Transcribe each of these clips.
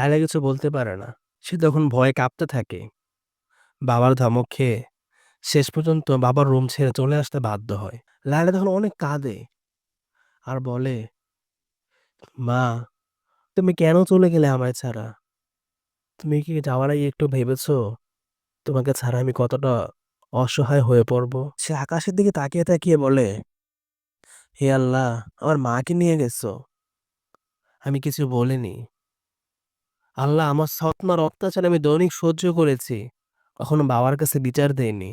লায়লা কিছু বলতে পারে না। সে তখন ভয়ে কাঁপতে থাকে। বাবার ধমক খেয়ে শেষ পর্যন্ত বাবার রুম ছেড়ে চলে আসতে বাধ্য হয়। লায়লা তখন অনেক কাঁদে। আর বলে, "মা, তুমি কেন চলে গেলে আমায় ছাড়া? তুমি কি যাওয়ার আগে একটু ভেবেছো তোমাকে ছাড়া আমি কতটা অসহায় হয়ে পড়ব?" সে আকাশের দিকে তাকিয়ে, তাকিয়ে বলে, "হে আল্লাহ, আমার মাকে নিয়ে গেছো। আমি কিছু বলিনি। আল্লাহ আমার সৎমার অত্যাচার আমি দৈনিক সহ্য করেছি। কখনো বাবার কাছে বিচার দেয়নি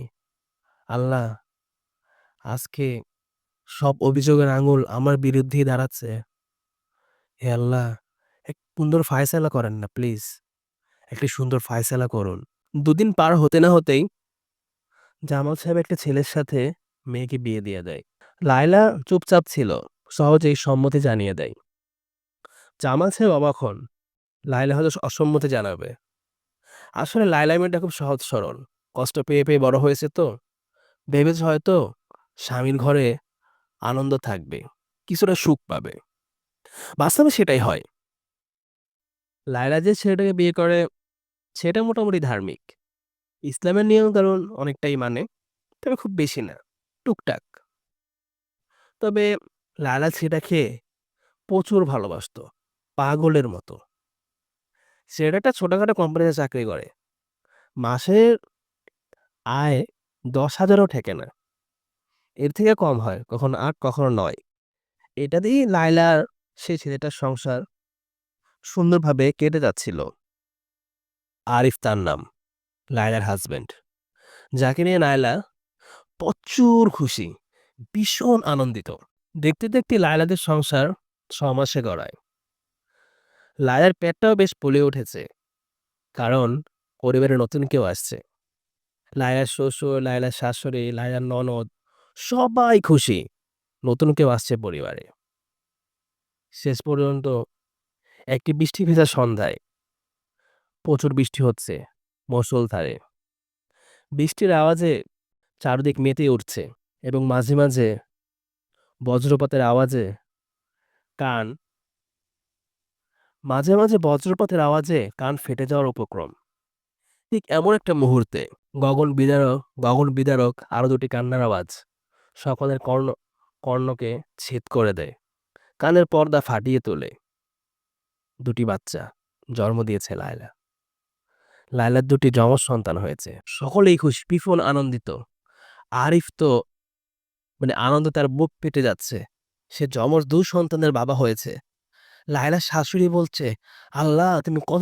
আল্লাহ, আজকে সব অভিযোগের আঙুল আমার বিরুদ্ধেই দাঁড়াচ্ছে। হে আল্লাহ, এক সুন্দর ফায়সালা করেন না প্লিজ। একটি সুন্দর ফায়সালা করুন।" দুদিন পার হতে না হতেই জামাল সাহেব একটা ছেলের সাথে মেয়েকে বিয়ে দিয়ে দেয়। লায়লা চুপচাপ ছিল। সহজেই সম্মতি জানিয়ে দেয়। জামাল সাহেব অবাক হন। লায়লা হয়তো অসম্মতি জানাবে। আসলে লায়লা মেয়েটা খুব সহজ সরল। কষ্ট পেয়ে, পেয়ে বড় হয়েছে তো। ভেবেছে হয়তো স্বামীর ঘরে আনন্দ থাকবে। কিছুটা সুখ পাবে। বাস্তবে সেটাই হয়। লায়লা যে ছেলেটাকে বিয়ে করে সেটা মোটামুটি ধার্মিক। ইসলামের নিয়ম কারণ অনেকটাই মানে। তবে খুব বেশি না। টুকটাক। তবে লায়লা ছেলেটাকে প্রচুর ভালোবাসতো। পাগলের মতো। ছেলেটা একটা ছোটখাটো কোম্পানিতে চাকরি করে। মাসের আয় দশ হাজারও ঠেকে না। এর থেকে কম হয়। কখনো ৮ কখনো নয় এটা দিয়েই লায়লার সেই ছেলেটার সংসার সুন্দরভাবে কেটে যাচ্ছিল। আরিফ তার নাম। লায়লার হাজব্যান্ড যাকে নিয়ে নায়লা প্রচুর খুশি। ভীষণ আনন্দিত। দেখতে, দেখতে লায়লাদের সংসার ৬ মাসে গড়ায়। লায়লার পেটটাও বেশ ফুলে উঠেছে। কারণ পরিবারে নতুন কেউ আসছে। লায়ার শ্বশুর, লায়লার শাশুড়ি, লায়ার ননদ সবাই খুশি। নতুন কেউ আসছে পরিবারে। শেষ পর্যন্ত একটি বৃষ্টি ভেজা সন্ধ্যায় প্রচুর বৃষ্টি হচ্ছে মুষলধারে। বৃষ্টির আওয়াজে চারদিক মেতে উঠছে এবং মাঝে, মাঝে বজ্রপাতের আওয়াজে কান মাঝে, মাঝে বজ্রপাতের আওয়াজে কান ফেটে যাওয়ার উপক্রম। ঠিক এমন একটা মুহূর্তে গগন বিদারক গগন বিদারক আরও দুটি কান্নার আওয়াজ সকলের কর্ণ কর্ণকে ছেদ করে দেয়। কানের পর্দা ফাটিয়ে তোলে। দুটি বাচ্চা জন্ম দিয়েছে লায়লা। লায়লার দুটি যমজ সন্তান হয়েছে। সকলেই খুশি, ভীষণ আনন্দিত। আরিফ তো মানে আনন্দ তার বুক ফেটে যাচ্ছে। সে যমজ দু সন্তানের বাবা হয়েছে। লায়লার শাশুড়ি বলছে, "আল্লাহ তুমি কত